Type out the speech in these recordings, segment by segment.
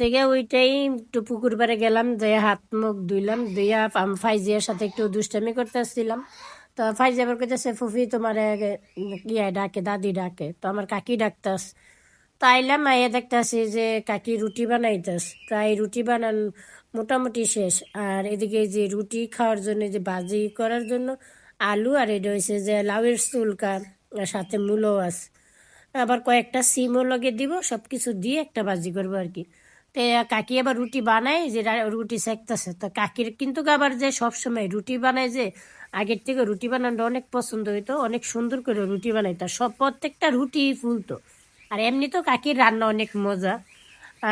থেকে ওইটাই একটু পুকুর পাড়ে গেলাম যে হাত মুখ ধুইলাম, ধুইয়া ফাইজিয়ার সাথে একটু দুষ্টামি করতে আসছিলাম তো ফাইজি আবার কইতেছে, ফুফি, তোমার ইয়ে ডাকে, দাদি ডাকে। তো আমার কাকি ডাকতাস। তো আইলাম, আইয়া দেখতাছি যে কাকি রুটি বানাইতাস। প্রায় রুটি বানান মোটামুটি শেষ। আর এদিকে যে রুটি খাওয়ার জন্য যে ভাজি করার জন্য আলু, আর এটা হয়েছে যে লাউয়ের চুলকা সাথে মূলও আছে। আবার কয়েকটা সিমও লগে দিব সব কিছু দিয়ে একটা ভাজি করব আর কি। তো কাকি আবার রুটি বানায় যে রুটি সেকতেছে তো কাকির কিন্তু আবার যে সবসময় রুটি বানায় যে আগের থেকে রুটি বানানোটা অনেক পছন্দ হইতো, অনেক সুন্দর করে রুটি বানাইতো। সব প্রত্যেকটা রুটি ফুলতো। আর এমনি তো কাকির রান্না অনেক মজা।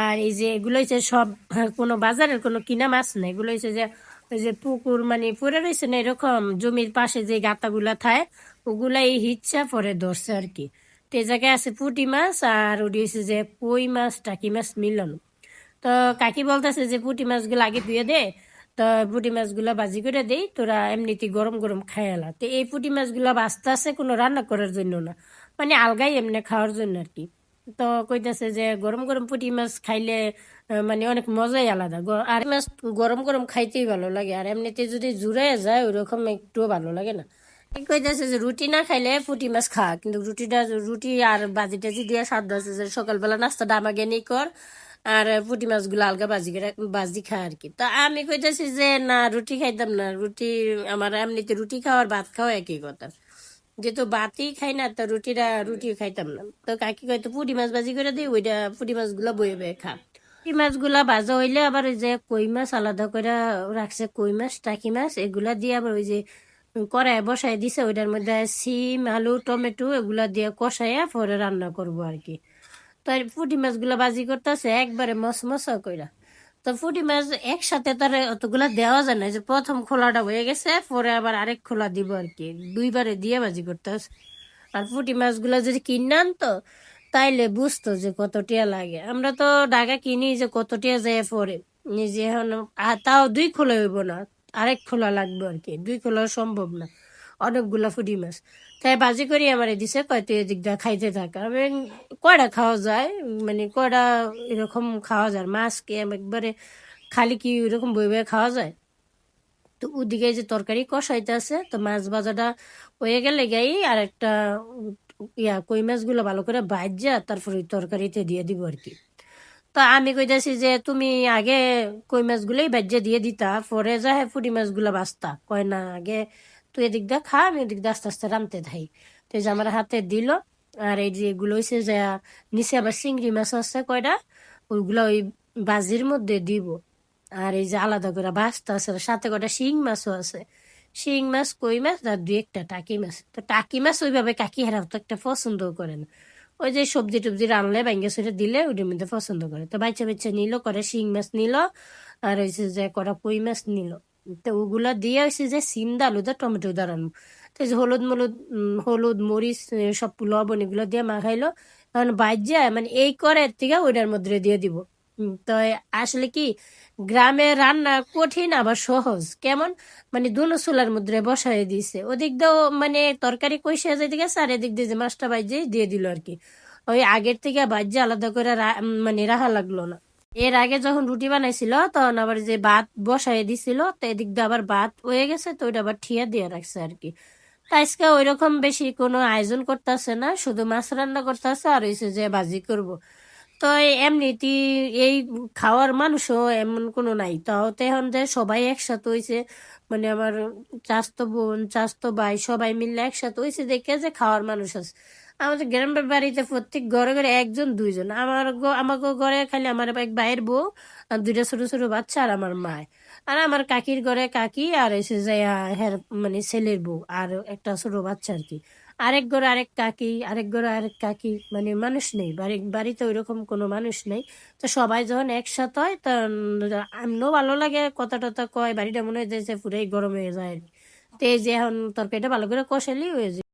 আর এই যে এগুলো হচ্ছে সব কোনো বাজারের কোনো কিনা মাছ না এগুলো হচ্ছে যে ওই যে পুকুর মানে পরে রয়েছে না এরকম জমির পাশে যে গাতাগুলা থাকে ওগুলা এই হিচ্ছা পরে ধরছে আর কি। তো এই জায়গায় আছে পুঁটি মাছ আর ওটি হচ্ছে যে কই মাছ, টাকি মাছ মিলন। তো কাকি বলতেছে যে পুঁটি মাছগুলো আগে ধুয়ে দে, তো পুঁটি মাছগুলো ভাজি করে দেই, তোরা এমনিতে গরম গরম খায়ালা তো এই পুঁটি মাছগুলো বাঁচতে আছে কোনো রান্না করার জন্য না মানে আলগাই এমনি খাওয়ার জন্য আর কি। তো কইতাছে যে গরম গরম পুঁটি মাছ খাইলে মানে অনেক মজাই আলাদা। আর মাছ গরম গরম খাইতেই ভালো লাগে, আর এমনিতে যদি জুড়ে যায় ওরকম একটুও ভালো লাগে না। কইতাছে যে রুটি না খাইলে পুঁটি মাছ খা, কিন্তু রুটিটা, রুটি আর বাজি টাজি দিয়ে আছে যে সকালবেলা নাস্তাটা আমাকে নেই কর আর পুঁটি মাছগুলো আলগা বাজি বাজি খা আর কি। তা আমি কইতাছি যে, না, রুটি খাইতাম না। রুটি, আমার এমনিতে রুটি খাওয়ার ভাত খাওয়া একই কথা। যেহেতু বাতি খাই না, তো রুটিটা রুটি খাইতাম না। তো কাকি কয়তো পুঁটি মাছ ভাজি করে দিই, ওইটা পুঁটি মাছগুলো বয়ে বয়ে খা। পুঁটি মাছগুলা ভাজা হইলে আবার ওই যে কই মাছ আলাদা করে রাখছে, কই মাছ, টাকি মাছ, এগুলা দিয়ে আবার ওই যে কড়াই বসাই দিছে, ওইটার মধ্যে সিম, আলু, টমেটো, এগুলা দিয়ে কষাইয়া পরে রান্না করব আর কি। তো এই পুঁটি মাছগুলা বাজি করতেছে, একবারে মস মশা কইরা। তো পুঁটি মাছ একসাথে তার অতগুলা দেওয়া যায় না যে প্রথম খোলাটা হয়ে গেছে, পরে আবার আরেক খোলা দিব আর কি, দুইবারে দিয়ে বাজি করতে হয়। আর পুঁটি মাছগুলো যদি কিনে আনতো, তাইলে বুঝতো যে কত টিয়া লাগে। আমরা তো ঢাকা কিনি যে কত টিয়া যায় পরে, নিজে এখন তাও দুই খোলা হইব না, আরেক খোলা লাগবে আর কি, দুই খোলা সম্ভব না। অনেকগুলা ফুটি মাছ তাই বাজি করি আমার দিছে এদিক দিয়ে খাইতে থাকা। আমি কয়টা খাওয়া যায়? মানে কয়টা এরকম খাওয়া যায়? মাছ কি একবারে খালি কি এরকম বই বই খাওয়া যায়? তো ওদিকে যে তরকারি কষাইতে আছে, তো মাছ ভাজাটা হয়ে গেলে গাই আর একটা ইয়া কই মাছগুলো ভালো করে ভাজা, তারপরে তরকারিতে দিয়ে দিব আর কি। তো আমি কইতাছি যে, তুমি আগে কই মাছগুলোই ভাজ্যা দিয়ে দিতা, পরে যা হ্যাঁ ফুটি মাছগুলো বাঁচতা কয়, না, আগে তুই এদিক দিয়ে খা, আমি এদিক দিয়ে আস্তে আস্তে রামতে থাই তো এই যে আমার হাতে দিল, আর এই যে এগুলো হয়েছে যে, নিচে আবার চিংড়ি মাছ আছে কয়টা, ওইগুলো ওই বাজির মধ্যে দিব। আর এই যে আলাদা করে বাঁচতে আছে সাথে কটা শিং মাছও আছে। শিং মাছ, কই মাছ, আর দুই একটা টাকি মাছ। তো টাকি মাছ ওইভাবে কাকি হারা তো একটা পছন্দ করে না। ওই যে সবজি টবজি রানলে, ব্যাঙ্গে সেটা দিলে ওইটার মধ্যে পছন্দ করে। তো বাচ্চা বাচ্চা নিল করে শিং মাছ নিল, আর হয়েছে যে কটা কই মাছ নিল। তো ওগুলা দিয়ে হয়েছে যে সিম দা আলু দা টমেটো দাঁড়ানো। তো হলুদ মলুদ হলুদ, মরিচ সব লবণ এগুলো দিয়ে মাখাইলো। এখন বাজ্যা মানে এই করে থেকে ওইটার মধ্যে দিয়ে দিব। তো আসলে কি, গ্রামে রান্না কঠিন আবার সহজ। কেমন? মানে দুনো চুলার মধ্যে বসাই দিছে। ওদিক দিয়েও মানে তরকারি কইসে যেতে গেছে, আর এদিক দিয়ে যে মাছটা বাজ্যে দিয়ে দিল আর কি ওই আগের থেকে বাজ্যে আলাদা করে মানে রাখা লাগল না। এর আগে যখন রুটি বানাইছিল, তখন আবার যে ভাত বসাই দিছিল, তো এদিক দিয়ে আবার ভাত হয়ে গেছে, তো ওইটা আবার ঠিয়া দিয়ে রাখছে আর কি। আজকে ওই রকম বেশি কোনো আয়োজন করতেছে না, শুধু মাছ রান্না করতেছে আর হয়েছে যে ভাজি করব। তো এমনিতে এই খাওয়ার মানুষও এমন কোনো নাই। তাও এখন যে সবাই একসাথে হয়েছে মানে আমার চাস্তো বোন চাস্তো ভাই সবাই মিলে একসাথে হয়েছে দেখে যে খাওয়ার মানুষ আছে। আমাদের গ্রামের বাড়িতে প্রত্যেক ঘরে ঘরে একজন, দুইজন। আমার আমাকে ঘরে খালি আমার এক ভাইয়ের বউ, আর দুইটা ছোট ছোট বাচ্চা আর আমার মা আর আমার কাকির ঘরে কাকি আর এসে যায় হ্যার মানে ছেলের বউ আর একটা ছোট বাচ্চা আর কি। আরেক ঘরে আরেক কাকি, আরেক ঘরে আরেক কাকি মানে মানুষ নেই। বাড়ি বাড়িতে ওইরকম কোনো মানুষ নেই। তো সবাই যখন একসাথে হয়, তখন আমিও ভালো লাগে কথা টথা কয়, বাড়িটা মনে হয় যে পুরাই গরম হয়ে যায় তো এই যে এখন তরকারিটা ভালো করে কষালি হয়ে যায়।